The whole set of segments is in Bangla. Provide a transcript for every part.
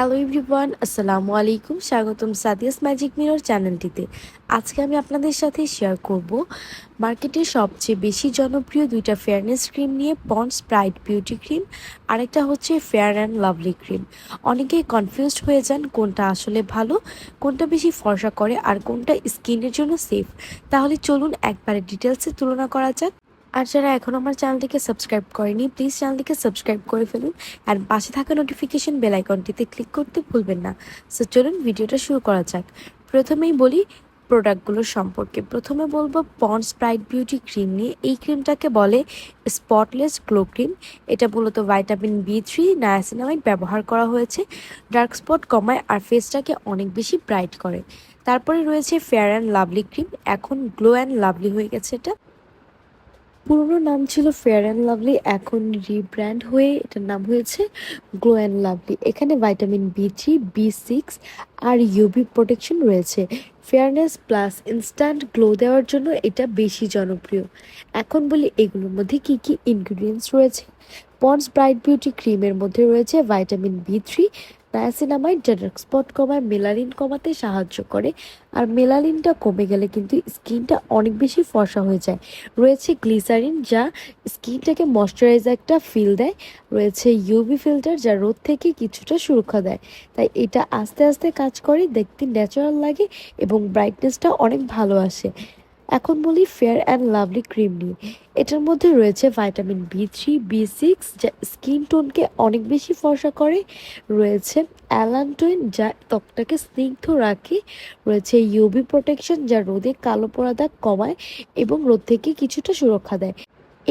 হ্যালো এভরিওয়ান আসসালামু আলাইকুম স্বাগতম সাদিয়াস ম্যাজিক মিরর চ্যানেলটিতে আজকে আমি আপনাদের সাথে শেয়ার করব মার্কেটে সবচেয়ে বেশি জনপ্রিয় দুইটা ফেয়ারনেস ক্রিম নিয়ে পন্ডস ব্রাইট বিউটি ক্রিম আরেকটা হচ্ছে ফেয়ার অ্যান্ড লাভলি ক্রিম অনেকেই কনফিউজড হয়ে যান কোনটা আসলে ভালো, কোনটা বেশি ফর্সা করে, আর কোনটা স্কিনের জন্য সেফ তাহলে চলুন একবারে ডিটেলসে তুলনা করা যাক। আর যারা এখন আমার চ্যানেলটিকে সাবস্ক্রাইব করেনি প্লিজ চ্যানেলটিকে সাবস্ক্রাইব করে ফেলুন আর পাশে থাকা নোটিফিকেশন বেল আইকনটিতে ক্লিক করতে ভুলবেন না। সো চলুন ভিডিওটা শুরু করা যাক। প্রথমেই বলি প্রোডাক্টগুলোর সম্পর্কে। প্রথমে বলব পন্ডস ব্রাইট বিউটি ক্রিম নিয়ে। এই ক্রিমটাকে বলে স্পটলেস গ্লো ক্রিম এটা মূলত ভাইটামিন বি থ্রি নায়াসিনামাইড ব্যবহার করা হয়েছে। ডার্ক স্পট কমায় আর ফেসটাকে অনেক বেশি ব্রাইট করে। তারপরে রয়েছে ফেয়ার অ্যান্ড লাভলি ক্রিম এখন গ্লো অ্যান্ড লাভলি হয়ে গেছে এটা। পুরনো নাম ছিল ফেয়ার অ্যান্ড লাভলি এখন রিব্র্যান্ড হয়ে এটার নাম হয়েছে গ্লো অ্যান্ড লাভলি এখানে vitamin B three B six আর ইউভি প্রোটেকশন রয়েছে। ফেয়ারনেস প্লাস ইনস্ট্যান্ট গ্লো দেওয়ার জন্য এটা বেশি জনপ্রিয়। এখন বলি এগুলোর মধ্যে কি কি ইনগ্রিডিয়েন্টস রয়েছে। পন্ডস ব্রাইট বিউটি ক্রিমের মধ্যে রয়েছে ভাইটামিন বি থ্রি নায়াসিনামাইড যা ডার্ক স্পট কমায় মেলানিন কমাতে সাহায্য করে, আর মেলানিনটা কমে গেলে কিন্তু স্কিনটা অনেক বেশি ফর্সা হয়ে যায়। রয়েছে গ্লিসারিন যা স্কিনটাকে ময়শ্চারাইজ একটা ফিল দেয়। রয়েছে ইউভি ফিল্টার যা রোদ থেকে কিছুটা সুরক্ষা দেয়। তাই এটা আস্তে আস্তে কাজ করে, দেখতে ন্যাচারাল লাগে এবং ব্রাইটনেসটা অনেক ভালো আসে। এখন বলি ফেয়ার অ্যান্ড লাভলি ক্রিম নিয়ে। এটার মধ্যে রয়েছে vitamin B three B six যা স্কিন টোনকে অনেক বেশি ফর্সা করে। রয়েছে অ্যালান্টোইন যা ত্বকটাকে স্নিগ্ধ রাখে। রয়েছে ইউবি প্রোটেকশন যা রোদে কালো পড়া দাগ কমায় এবং রোদ থেকে কিছুটা সুরক্ষা দেয়।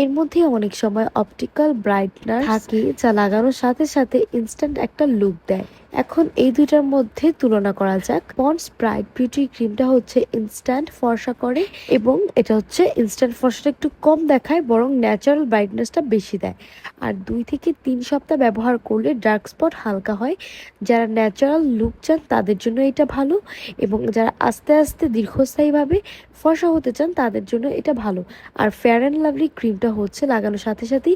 এর মধ্যে অনেক সময় অপটিক্যাল ব্রাইটনার থাকে, যা লাগানোর সাথে সাথে ইনস্ট্যান্ট একটা লুক দেয়। এখন এই দুইটার মধ্যে তুলনা করা যাক। পন্ডস ব্রাইট বিউটি ক্রিমটা হচ্ছে ইনস্ট্যান্ট ফর্সা করে এবং এটা হচ্ছে ইনস্ট্যান্ট ফর্সাটা একটু কম দেখায়, বরং ন্যাচারাল ব্রাইটনেসটা বেশি দেয়। আর দুই থেকে তিন সপ্তাহ ব্যবহার করলে ডার্ক স্পট হালকা হয়। যারা ন্যাচারাল লুক চান, তাদের জন্য এটা ভালো এবং যারা আস্তে আস্তে দীর্ঘস্থায়ীভাবে ফর্সা হতে চান, তাদের জন্য এটা ভালো। আর ফেয়ার অ্যান্ড লাভলি ক্রিমটা হচ্ছে লাগানোর সাথে সাথেই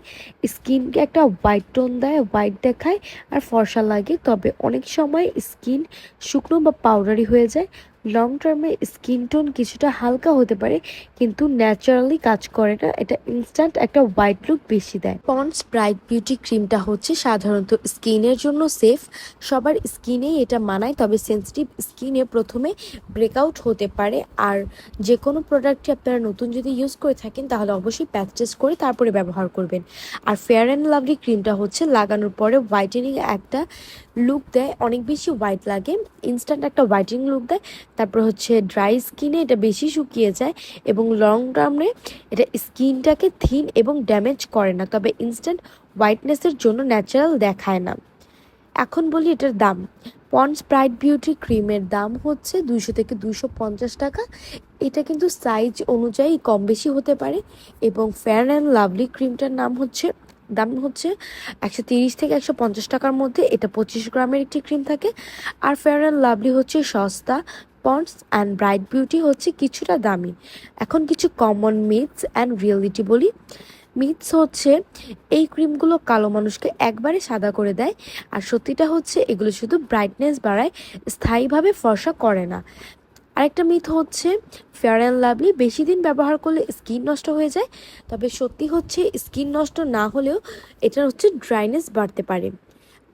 স্কিনকে একটা হোয়াইট টোন দেয় হোয়াইট দেখায় আর ফর্সা লাগে। তবে অনেক সময় স্কিন শুকনো বা পাউডারি হয়ে যায়। লং টার্মে স্কিন টোন কিছুটা হালকা হতে পারে, কিন্তু ন্যাচারালি কাজ করে না। এটা ইনস্ট্যান্ট একটা হোয়াইট লুক বেশি দেয়। পন্ডস ব্রাইট বিউটি ক্রিমটা হচ্ছে সাধারণত স্কিনের জন্য সেফ সবার স্কিনেই এটা মানায়, তবে সেন্সিটিভ স্কিনে প্রথমে ব্রেকআউট হতে পারে। আর যে কোনো প্রোডাক্টটি আপনারা নতুন যদি ইউজ করে থাকেন, তাহলে অবশ্যই প্যাচ টেস্ট করে তারপরে ব্যবহার করবেন। আর ফেয়ার অ্যান্ড লাভলি ক্রিমটা হচ্ছে লাগানোর পরে হোয়াইটেনিং একটা লুক দেয়। অনেক বেশি হোয়াইট লাগে ইনস্ট্যান্ট একটা হোয়াইটেনিং লুক দেয়। তারপর হচ্ছে ড্রাই স্কিনে এটা বেশি শুকিয়ে যায় এবং লং টার্মে এটা স্কিনটাকে থিন এবং ড্যামেজ করে না, তবে ইনস্ট্যান্ট হোয়াইটনেসের জন্য ন্যাচারাল দেখায় না। এখন বলি এটার দাম। পন্ডস ব্রাইট বিউটি ক্রিমের দাম হচ্ছে দুইশো থেকে দুইশো পঞ্চাশ টাকা। এটা কিন্তু সাইজ অনুযায়ী কম বেশি হতে পারে এবং ফেয়ার অ্যান্ড লাভলি ক্রিমটার নাম হচ্ছে, দাম হচ্ছে একশো তিরিশ থেকে একশো পঞ্চাশ টাকার মধ্যে। এটা পঁচিশ গ্রামের একটি ক্রিম থাকে। আর ফেয়ার অ্যান্ড লাভলি হচ্ছে সস্তা। পন্ডস অ্যান্ড ব্রাইট বিউটি হচ্ছে কিছুটা দামি। এখন কিছু কমন মিথস অ্যান্ড রিয়েলিটি বলি। মিথস হচ্ছে এই ক্রিমগুলো কালো মানুষকে একবারে সাদা করে দেয়। আর সত্যিটা হচ্ছে এগুলো শুধু ব্রাইটনেস বাড়ায়, স্থায়ীভাবে ফর্সা করে না। আরেকটা মিথ হচ্ছে ফেয়ার অ্যান্ড লাভলি বেশি দিন ব্যবহার করলে স্কিন নষ্ট হয়ে যায়। তবে সত্যি হচ্ছে স্কিন নষ্ট না হলেও এটার হচ্ছে ড্রাইনেস বাড়তে পারে।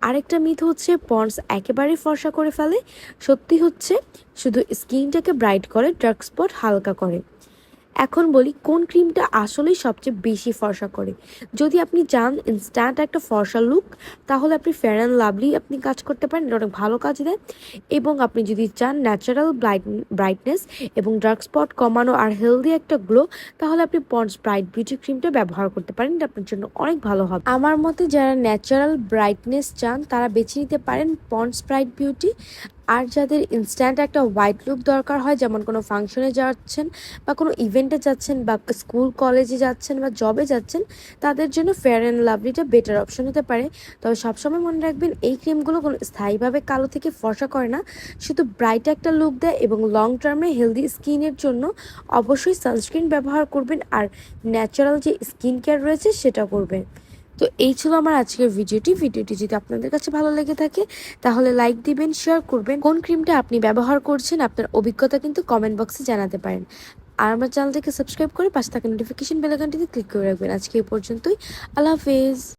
আরেকটা মিথ হচ্ছে পন্ডস একেবারে ফর্সা করে ফেলে। সত্যি হচ্ছে, শুধু স্কিনটাকে ব্রাইট করে, ডার্ক স্পট হালকা করে। এখন বলি, কোন ক্রিমটা আসলেই সবচেয়ে বেশি ফর্সা করে? যদি আপনি চান ইনস্ট্যান্ট একটা ফর্সা লুক তাহলে আপনি ফেয়ার অ্যান্ড লাভলি আপনি কাজ করতে পারেন, এটা অনেক ভালো কাজ দেয়। এবং আপনি যদি চান ন্যাচারাল ব্রাইট ব্রাইটনেস এবং ডার্ক স্পট কমানো আর হেলদি একটা গ্লো তাহলে আপনি পন্ডস ব্রাইট বিউটি ক্রিমটা ব্যবহার করতে পারেন, এটা আপনার জন্য অনেক ভালো হবে। আমার মতে যারা ন্যাচারাল ব্রাইটনেস চান, তারা বেছে নিতে পারেন পন্ডস ব্রাইট বিউটি আর যাদের ইনস্ট্যান্ট একটা হোয়াইট লুক দরকার হয়, যেমন কোনো ফাংশনে যাচ্ছেন বা কোনো ইভেন্টে যাচ্ছেন বা স্কুল কলেজে যাচ্ছেন বা জবে যাচ্ছেন, তাদের জন্য ফেয়ার অ্যান্ড লাভলিটা বেটার অপশন হতে পারে। তবে সবসময় মনে রাখবেন, এই ক্রিমগুলো কোনো স্থায়ীভাবে কালো থেকে ফর্সা করে না। শুধু ব্রাইট একটা লুক দেয় এবং লং টার্মে হেলদি স্কিনের জন্য অবশ্যই সানস্ক্রিন ব্যবহার করবেন আর ন্যাচারাল যে স্কিন কেয়ার রয়েছে সেটা করবেন। তো এই ছিল আমার আজকের ভিডিওটি। ভিডিওটি যদি আপনাদের কাছে ভালো লেগে থাকে, তাহলে লাইক দিবেন, শেয়ার করবেন। কোন ক্রিমটা আপনি ব্যবহার করছেন, আপনার অভিজ্ঞতা কিন্তু কমেন্ট বক্সে জানাতে পারেন। আর আমার চ্যানেলটিকে সাবস্ক্রাইব করে পাশে থাকা নোটিফিকেশন বেলাকানটিতে ক্লিক করে রাখবেন। আজকে এই পর্যন্তই। আল্লাহ হাফেজ।